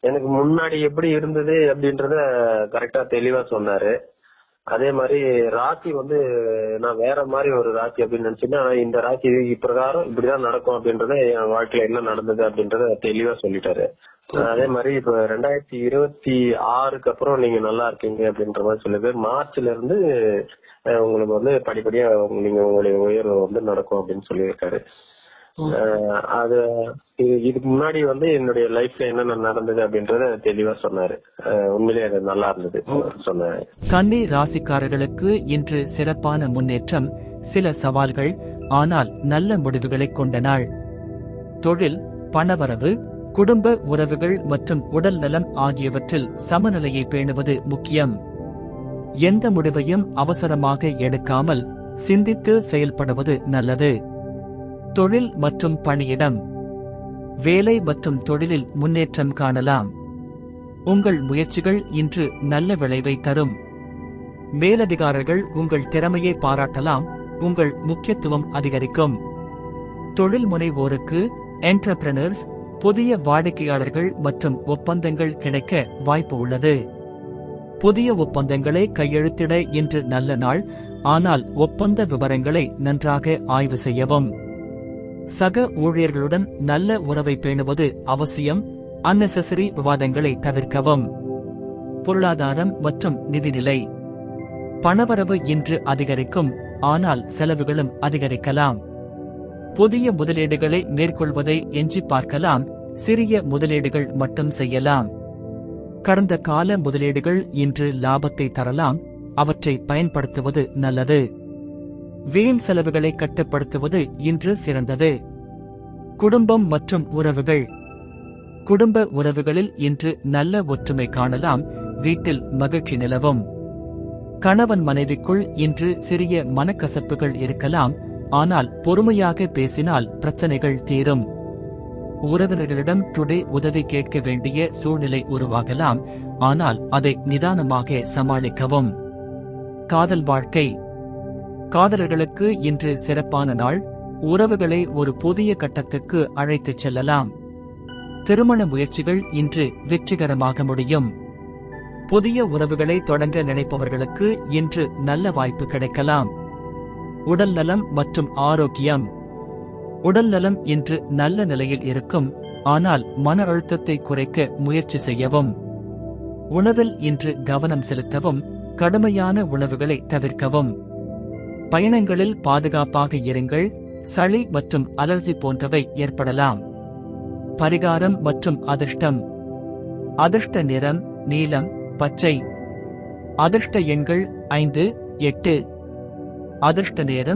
எனக்கு முன்னாடி எப்படி இருந்தது அப்படின்றத கரெக்டா தெளிவா சொன்னாரு. அதே மாதிரி ராசி வந்து நான் வேற மாதிரி ஒரு ராசி அப்படின்னு நினைச்சேன்னா இந்த ராசி இப்பிரகாரம் இப்படிதான் நடக்கும் அப்படின்றத என் வாழ்க்கையில என்ன நடந்தது அப்படின்றத தெளிவா சொல்லிட்டாரு. அதே மாதிரி இப்ப ரெண்டாயிரத்தி இருபத்தி ஆறுக்கு அப்புறம் நீங்க நல்லா இருக்கீங்க அப்படின்ற மாதிரி சொல்லுது. மார்ச்ல இருந்து உங்களுக்கு வந்து படிப்படியா நீங்க உங்களுடைய உயர்வு வந்து நடக்கும் அப்படின்னு சொல்லியிருக்காரு. அது இது- இதுக்கு முன்னாடி வந்து என்னுடைய லைஃப்ல என்னென்ன நடந்தது அப்படின்றத தெளிவா சொன்னாரு. அஹ், உண்மையிலேயே அது நல்லா இருந்தது சொன்னாரு. கன்னி ராசிக்காரர்களுக்கு இன்று சிறப்பான முன்னேற்றம் சில சவால்கள் ஆனால் நல்ல முடிவுகளை கொண்ட நாள். தொழில் பணவரவு குடும்ப உறவுகள் மற்றும் உடல் நலம் ஆகியவற்றில் சமநிலையை பேணுவது முக்கியம். எந்த முடிவையும் அவசரமாக எடுக்காமல் சிந்தித்து செயல்படுவது நல்லது. தொழில் மற்றும் பணியிடம். வேலை மற்றும் தொழிலில் முன்னேற்றம் காணலாம். உங்கள் முயற்சிகள் இன்று நல்ல விளைவை தரும். மேலதிகாரர்கள் உங்கள் திறமையை பாராட்டலாம் உங்கள் முக்கியத்துவம் அதிகரிக்கும். தொழில் முனைவோருக்கு என்டர்பிரனர்ஸ் புதிய வாடிக்கையாளர்கள் மற்றும் ஒப்பந்தங்கள் கிடைக்க வாய்ப்பு உள்ளது. புதிய ஒப்பந்தங்களை கையெழுத்திட இன்று நல்ல நாள் ஆனால் ஒப்பந்த விவரங்களை நன்றாக ஆய்வு செய்யவும். சக ஊழியர்களுடன் நல்ல உறவை பேணுவது அவசியம். அன்னெசசரி விவாதங்களை தவிர்க்கவும். பொருளாதாரம் மற்றும் நிதிநிலை. பணவரவு இன்று அதிகரிக்கும் ஆனால் செலவுகளும் அதிகரிக்கலாம். புதிய முதலீடுகளை மேற்கொள்வதை எஞ்சி பார்க்கலாம் சிறிய முதலீடுகள் மட்டும் செய்யலாம். கடந்த கால முதலீடுகள் இன்று லாபத்தை தரலாம் அவற்றை பயன்படுத்துவது நல்லது. வீண் செலவுகளை கட்டுப்படுத்துவது இன்று சிறந்தது. குடும்பம் மற்றும் உறவுகள். குடும்ப உறவுகளில் இன்று நல்ல ஒற்றுமை காணலாம் வீட்டில் மகிழ்ச்சி நிலவும். கணவன் மனைவிக்குள் இன்று சிறிய மனக்கசப்புகள் இருக்கலாம் ஆனால் பொறுமையாக பேசினால் பிரச்சனைகள் தீரும். உறவினர்களிடம் டுடே உதவி கேட்க வேண்டிய சூழ்நிலை உருவாகலாம் ஆனால் அதை நிதானமாக சமாளிக்கவும். காதல் வாழ்க்கை காதலர்களுக்கு இன்று சிறப்பான நாள். உறவுகளை ஒரு புதிய கட்டத்துக்கு அழைத்துச் செல்லலாம். திருமண முயற்சிகள் இன்று வெற்றிகரமாக முடியும். புதிய உறவுகளை தொடங்க நினைப்பவர்களுக்கு இன்று நல்ல வாய்ப்பு கிடைக்கலாம். உடல் நலம் மற்றும் ஆரோக்கியம். உடல் நலம் இன்று நல்ல நிலையில் இருக்கும் ஆனால் மன அழுத்தத்தை குறைக்க முயற்சி செய்யவும். உணவில் இன்று கவனம் செலுத்தவும் கடுமையான உணவுகளை தவிர்க்கவும். பயணங்களில் பாதுகாப்பாக இருங்கள் சளி மற்றும் அலர்ஜி போன்றவை ஏற்படலாம். பரிகாரம் மற்றும் அதிர்ஷ்டம். அதிர்ஷ்ட நிறம் நீலம் பச்சை. அதிர்ஷ்ட எண்கள் ஐந்து எட்டு. அதிர்ஷ்ட நேரம்